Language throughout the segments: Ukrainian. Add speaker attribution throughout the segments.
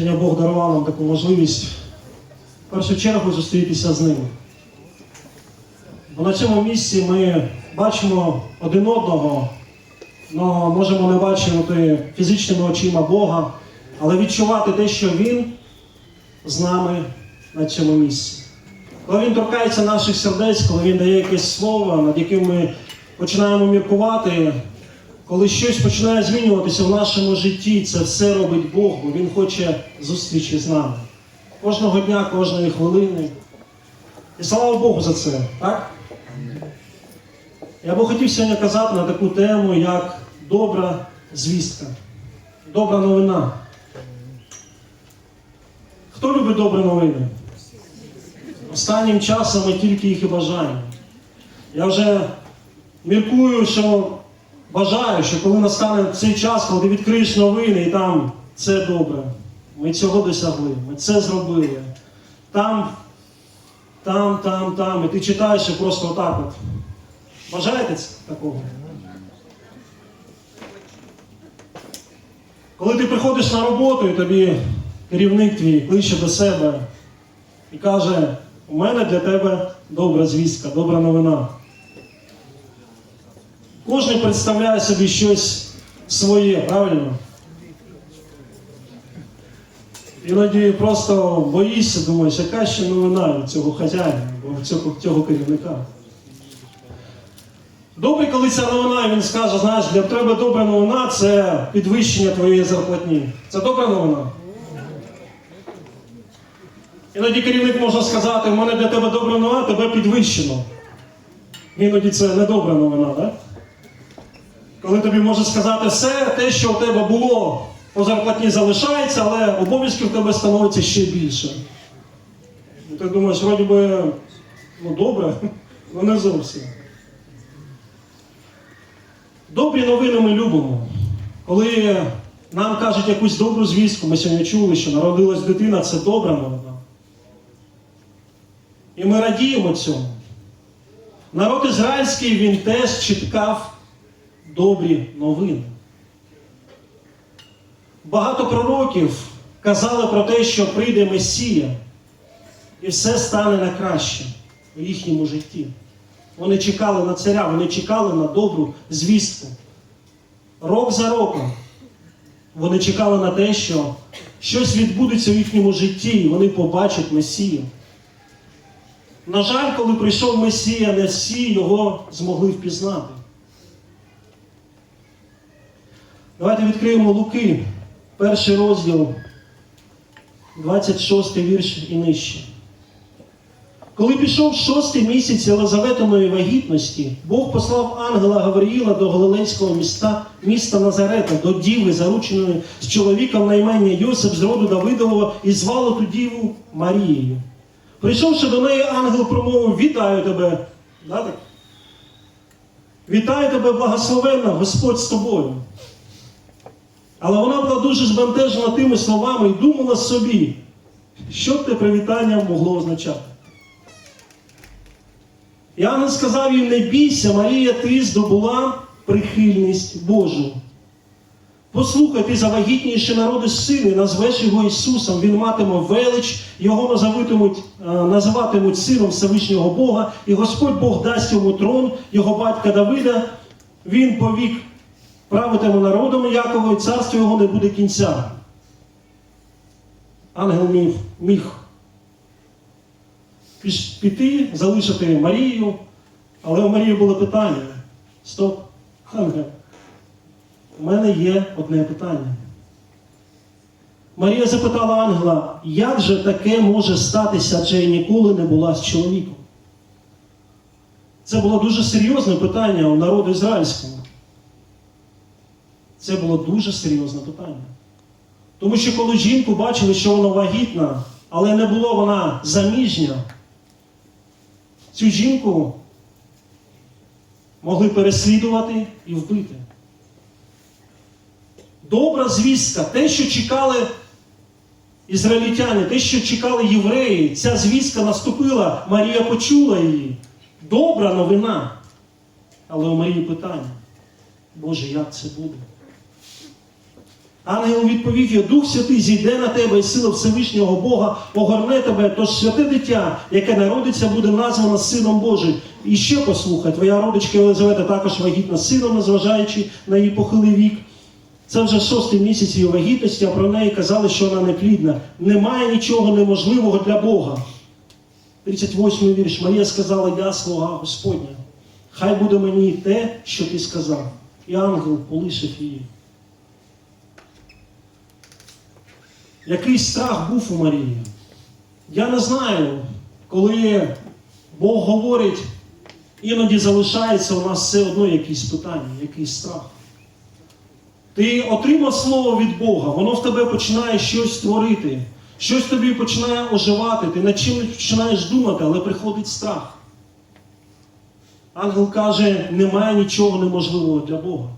Speaker 1: Сьогодні Бог дарував нам таку можливість в першу чергу зустрітися з ним. Бо на цьому місці ми бачимо один одного, але можемо не бачити фізичними очима Бога, але відчувати те, що Він з нами на цьому місці. Коли він торкається наших сердець, коли він дає якесь слово, над яким ми починаємо міркувати, коли щось починає змінюватися в нашому житті, це все робить Бог, бо Він хоче зустрічі з нами. Кожного дня, кожної хвилини. І слава Богу за це, так? Я би хотів сьогодні казати на таку тему, як добра звістка, добра новина. Хто любить добрі новини? Останнім часом ми тільки їх і бажаємо. Я вже міркую, що бажаю, що коли настане цей час, коли ти відкриєш новини і там це добре. Ми цього досягли, ми це зробили. Там, там, там, там. І ти читаєш і просто отак от. Бажаєте такого? Коли ти приходиш на роботу і тобі керівник твій кличе до себе і каже, у мене для тебе добра звістка, добра новина. Кожен представляє собі щось своє, правильно? Іноді просто боїшся, думаєш, яка ще новина від цього хазяїна або цього, цього керівника. Добре, коли ця новина, він скаже, знаєш, для тебе добра новина це підвищення твоєї зарплатні. Це добра новина. Іноді керівник може сказати, у мене для тебе добра новина, тебе підвищено. Іноді це не добра новина, так? Коли тобі може сказати все, те, що у тебе було по зарплатні залишається, але обов'язків в тебе становиться ще більше. І ти думаєш, вроді би, ну добре, ну не зовсім. Добрі новини ми любимо. Коли нам кажуть якусь добру звістку, ми сьогодні чули, що народилась дитина, це добра новина. І ми радіємо цьому. Народ ізраїльський він теж чекав добрі новини. Багато пророків казали про те, що прийде Месія, і все стане на краще у їхньому житті. Вони чекали на царя, вони чекали на добру звістку. Рок за роком вони чекали на те, що щось відбудеться в їхньому житті, і вони побачать Месію. На жаль, коли прийшов Месія, не всі його змогли впізнати. Давайте відкриємо Луки, перший розділ, 26 вірш і нижче. Коли пішов шостий місяць Єлизаветиної вагітності, Бог послав ангела Гавриїла до Галилейського міста, міста Назарета, до діви, зарученої з чоловіком на імення Йосип з роду Давидового, і звало ту діву Марією. Прийшовши до неї, ангел промовив: Вітаю тебе. Вітаю тебе, благословенна, Господь з тобою. Але вона була дуже збентежена тими словами і думала собі, що те привітання могло означати. І сказав їм, не бійся, Марія, ти здобула прихильність Божу. Послухай, ти завагітніше народиш сина, і назвеш його Ісусом, він матиме велич, його називатимуть, е, називатимуть сином Всевишнього Бога, і Господь Бог дасть йому трон, його батька Давида, він повік правитиме народом Якова, і царство його не буде кінця. Ангел міг, міг піти, залишити Марію, але у Марії було питання. Стоп, ангел. У мене є одне питання. Марія запитала ангела, як же таке може статися, адже я ніколи не була з чоловіком? Це було дуже серйозне питання у народу ізраїльському. Це було дуже серйозне питання. Тому що коли жінку бачили, що вона вагітна, але не було вона заміжня, цю жінку могли переслідувати і вбити. Добра звістка, те, що чекали ізраїльтяни, те, що чекали євреї, ця звістка наступила, Марія почула її. Добра новина. Але у Марії питання, Боже, як це буде? Ангел відповів їй, Дух Святий зійде на тебе, і сила Всевишнього Бога огорне тебе. Тож святе дитя, яке народиться, буде названо Сином Божим. І ще послухай, твоя родичка Єлизавета також вагітна сином, незважаючи на її похилий вік. Це вже шостий місяць її вагітності, а про неї казали, що вона не плідна. Немає нічого неможливого для Бога. 38 вірш. Марія сказала, я слуга Господня. Хай буде мені те, що ти сказав. І ангел полишив її. Який страх був у Марії? Я не знаю, коли Бог говорить, іноді залишається у нас все одно якісь питання, якийсь страх. Ти отримав слово від Бога, воно в тебе починає щось творити, щось тобі починає оживати, ти над чим починаєш думати, але приходить страх. Ангел каже, немає нічого неможливого для Бога.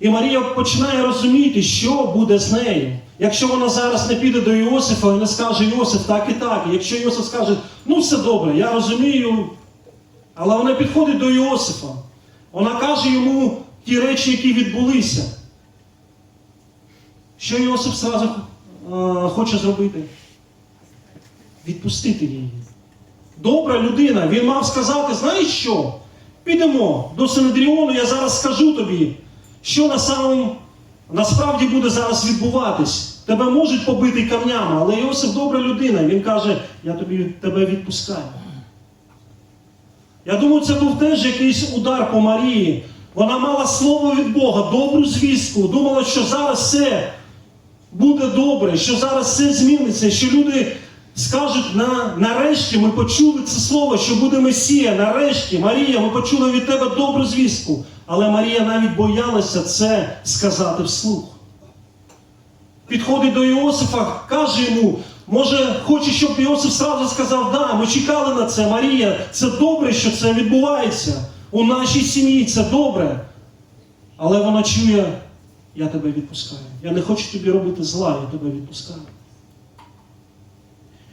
Speaker 1: І Марія починає розуміти, що буде з нею. Якщо вона зараз не піде до Іосифа і не скаже Іосиф так і так. Якщо Іосиф скаже, ну все добре, я розумію. Але вона підходить до Іосифа. Вона каже йому ті речі, які відбулися. Що Іосиф зразу е, хоче зробити? Відпустити її. Добра людина, він мав сказати, знаєш що? Підемо до Синедріону, я зараз скажу тобі, що на самому, насправді буде зараз відбуватись. Тебе можуть побити камнями, але Іосиф добра людина. Він каже, я тобі тебе відпускаю. Я думаю, це був теж якийсь удар по Марії. Вона мала слово від Бога, добру звістку. Думала, що зараз все буде добре, що зараз все зміниться, що люди скажуть, на, нарешті ми почули це слово, що буде Месія. Нарешті, Марія, ми почули від тебе добру звістку. Але Марія навіть боялася це сказати вслух. Підходить до Іосифа, каже йому, може, хоче, щоб Іосиф сразу сказав, да, ми чекали на це, Марія, це добре, що це відбувається. У нашій сім'ї це добре. Але вона чує, я тебе відпускаю. Я не хочу тобі робити зла, я тебе відпускаю.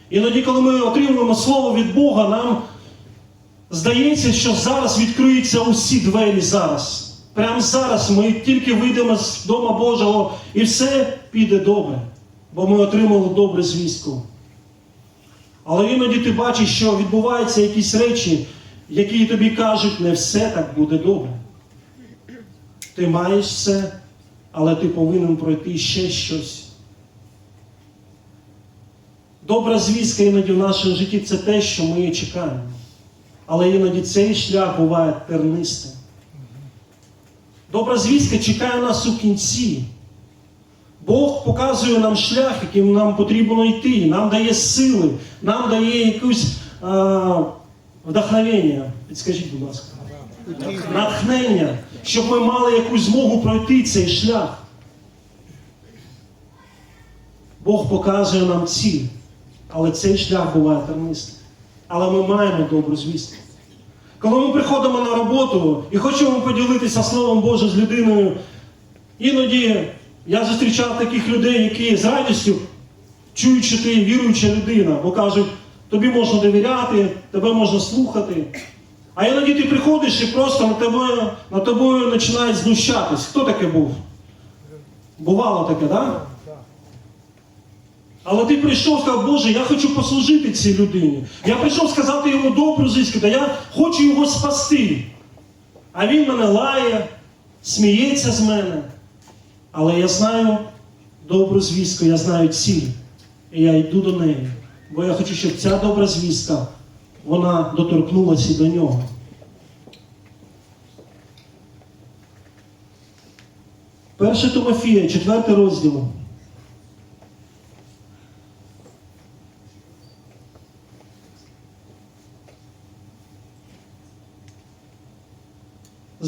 Speaker 1: Іноді, коли ми отримуємо слово від Бога, нам здається, що зараз відкриються усі двері зараз. Прямо зараз ми тільки вийдемо з Дома Божого і все піде добре, бо ми отримали добру звістку. Але іноді ти бачиш, що відбуваються якісь речі, які тобі кажуть, не все так буде добре. Ти маєш все, але ти повинен пройти ще щось. Добра звістка іноді в нашому житті це те, що ми чекаємо. Але іноді цей шлях буває тернистим. Добра звістка чекає нас у кінці. Бог показує нам шлях, яким нам потрібно йти, нам дає сили, нам дає якусь а, вдохновення. Підскажіть, будь ласка. Натхнення, щоб ми мали якусь змогу пройти цей шлях. Бог показує нам ціль, але цей шлях буває тернистий. Але ми маємо добру звістку. Коли ми приходимо на роботу і хочемо поділитися Словом Божим з людиною, іноді я зустрічав таких людей, які з радістю що ти віруюча людина, бо кажуть, тобі можна довіряти, тебе можна слухати. А іноді ти приходиш і просто над тобою, над тобою починають знущатись. Хто таке був? Бувало таке, так? Да? Але ти прийшов сказав, Боже, я хочу послужити цій людині. Я прийшов сказати йому добру звістку, та я хочу його спасти. А він мене лає, сміється з мене. Але я знаю добру звістку, я знаю ціль. І я йду до неї. Бо я хочу, щоб ця добра звістка, вона доторкнулася до нього. Перше Тимофія, четвертий розділ.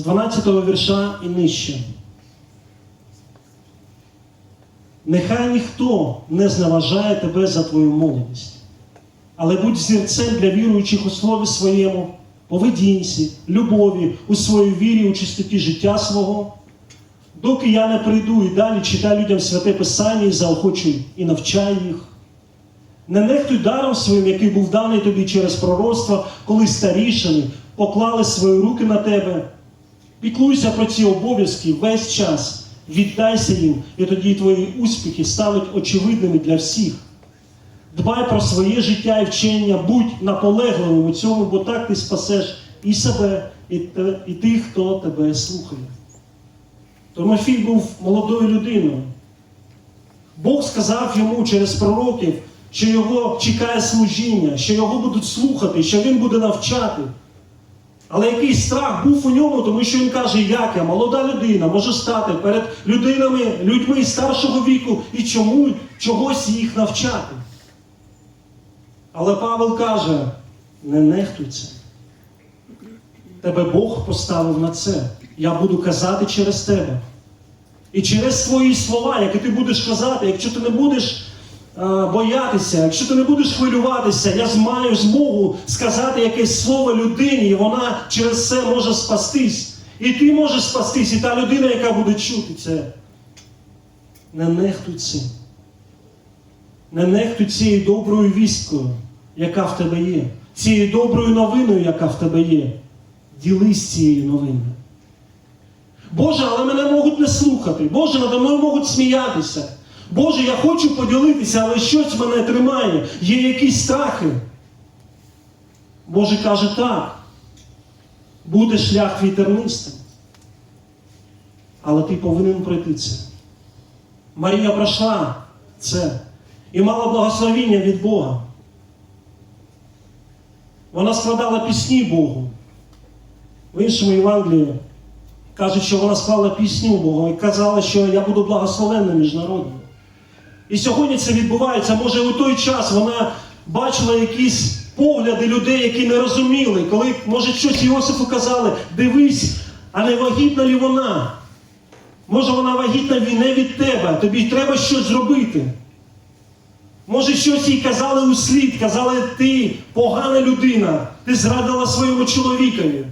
Speaker 1: З 12 вірша і нижче. Нехай ніхто не зневажає тебе за твою молодість, але будь зірцем для віруючих у слові своєму, поведінці, любові, у своїй вірі, у чистоті життя свого. Доки я не прийду і далі читай людям святе Писання і заохочуй і навчай їх. Не нехтуй даром своїм, який був даний тобі через пророцтво, коли старішини поклали свої руки на тебе. Піклуйся про ці обов'язки весь час, Віддайся їм, і тоді твої успіхи стануть очевидними для всіх. Дбай про своє життя і вчення, будь наполегливим у цьому, бо так ти спасеш і себе, і, і тих, хто тебе слухає. Тимофій був молодою людиною. Бог сказав йому через пророків, що його чекає служіння, що його будуть слухати, що він буде навчати. Але якийсь страх був у ньому, тому що він каже, як я, молода людина, може стати перед людинами, людьми старшого віку і чому чогось їх навчати. Але Павел каже: не нехтуй. Тебе Бог поставив на це. Я буду казати через тебе. І через твої слова, які ти будеш казати, якщо ти не будеш боятися, якщо ти не будеш хвилюватися, я маю змогу сказати якесь слово людині, і вона через це може спастись. І ти можеш спастись, і та людина, яка буде чути це. Не нехтуй цим. Не нехтуй цією доброю вісткою, яка в тебе є, цією доброю новиною, яка в тебе є. Ділись цією новиною. Боже, але мене можуть не слухати. Боже, надо мною можуть сміятися. Боже, я хочу поділитися, але щось мене тримає. Є якісь страхи. Боже каже так. Буде шлях твій тернистим. Але ти повинен пройти це. Марія пройшла це і мала благословіння від Бога. Вона складала пісні Богу. В іншому Євангелії кажуть, що вона склала пісню Богу і казала, що я буду благословенна між народами. І сьогодні це відбувається. Може, у той час вона бачила якісь погляди людей, які не розуміли, коли, може, щось Іосифу казали, дивись, а не вагітна лі вона? Може, вона вагітна не від тебе, тобі треба щось зробити. Може, щось їй казали у слід, казали, ти погана людина, ти зрадила своєму чоловікові.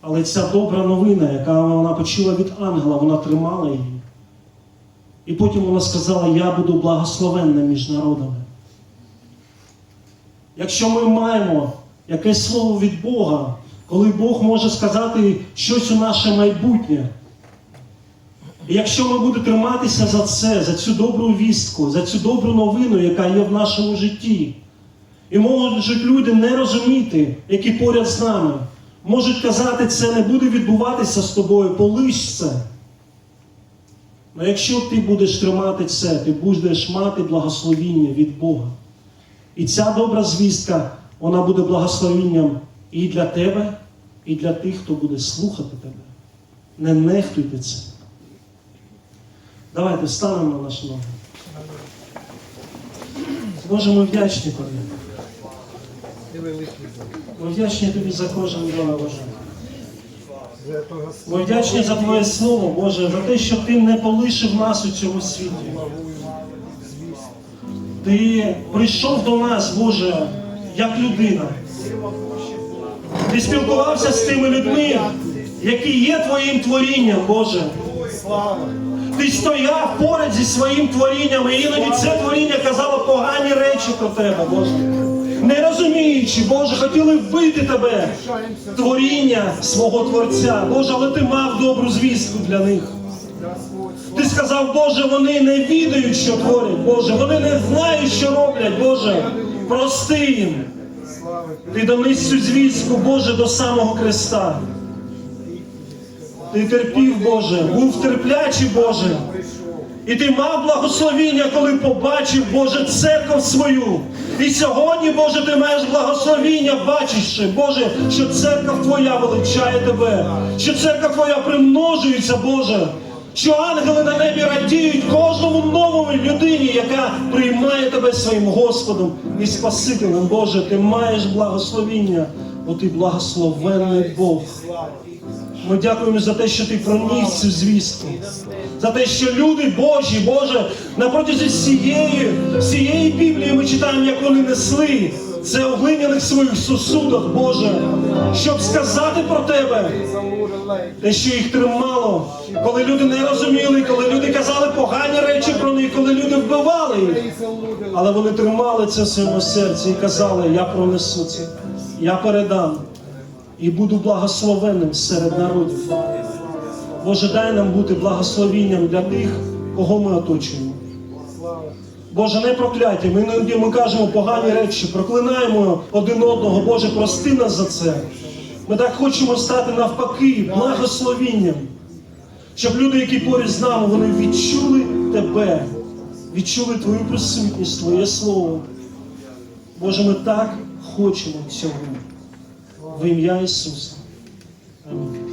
Speaker 1: Але ця добра новина, яка вона почула від ангела, вона тримала її. І потім вона сказала: Я буду благословенна між народами. Якщо ми маємо якесь слово від Бога, коли Бог може сказати щось у наше майбутнє, і якщо ми будемо триматися за це, за цю добру вістку, за цю добру новину, яка є в нашому житті, і можуть люди не розуміти, які поряд з нами, можуть казати, це не буде відбуватися з тобою, полиш це. Але якщо ти будеш тримати це, ти будеш мати благословіння від Бога. І ця добра звістка, вона буде благословінням і для тебе, і для тих, хто буде слухати тебе. Не нехтуйте це. Давайте встанемо на наші ноги. Боже, ми вдячні тобі. Ми вдячні тобі за кожен день, Боже. Ми вдячні за Твоє Слово, Боже, за те, що Ти не полишив нас у цьому світі. Ти прийшов до нас, Боже, як людина. Ти спілкувався з тими людьми, які є Твоїм творінням, Боже. Ти стояв поряд зі своїм творінням, і іноді це творіння казало погані речі про тебе, Боже. Не розуміючи, Боже, хотіли вбити тебе, творіння свого Творця. Боже, але ти мав добру звістку для них. Ти сказав, Боже, вони не відають, що творять, Боже, вони не знають, що роблять, Боже. Прости їм. Ти доніс цю звістку, Боже, до самого Христа. Ти терпів, Боже, був терплячий, Боже. І ти мав благословіння, коли побачив, Боже, церкву свою. І сьогодні, Боже, ти маєш благословіння, бачивши, Боже, що церква Твоя величає тебе, що церква Твоя примножується, Боже, що ангели на небі радіють кожному новому людині, яка приймає тебе своїм Господом і Спасителем. Боже, ти маєш благословіння, бо ти благословенний Бог. Ми дякуємо за те, що ти проніс цю звістку. За те, що люди Божі, Боже, на протязі всієї, всієї Біблії ми читаємо, як вони несли це у глиняних своїх сосудах, Боже, щоб сказати про тебе, те, що їх тримало, коли люди не розуміли, коли люди казали погані речі про них, коли люди вбивали їх. Але вони тримали це в своєму серці і казали, я пронесу це, я передам і буду благословенним серед народів. Боже, дай нам бути благословінням для тих, кого ми оточуємо. Боже, не прокляття. Ми іноді ми кажемо погані речі, проклинаємо один одного. Боже, прости нас за це. Ми так хочемо стати навпаки, благословінням. Щоб люди, які поряд з нами, вони відчули тебе, відчули Твою присутність, Твоє Слово. Боже, ми так хочемо цього. В ім'я Ісуса. Амінь.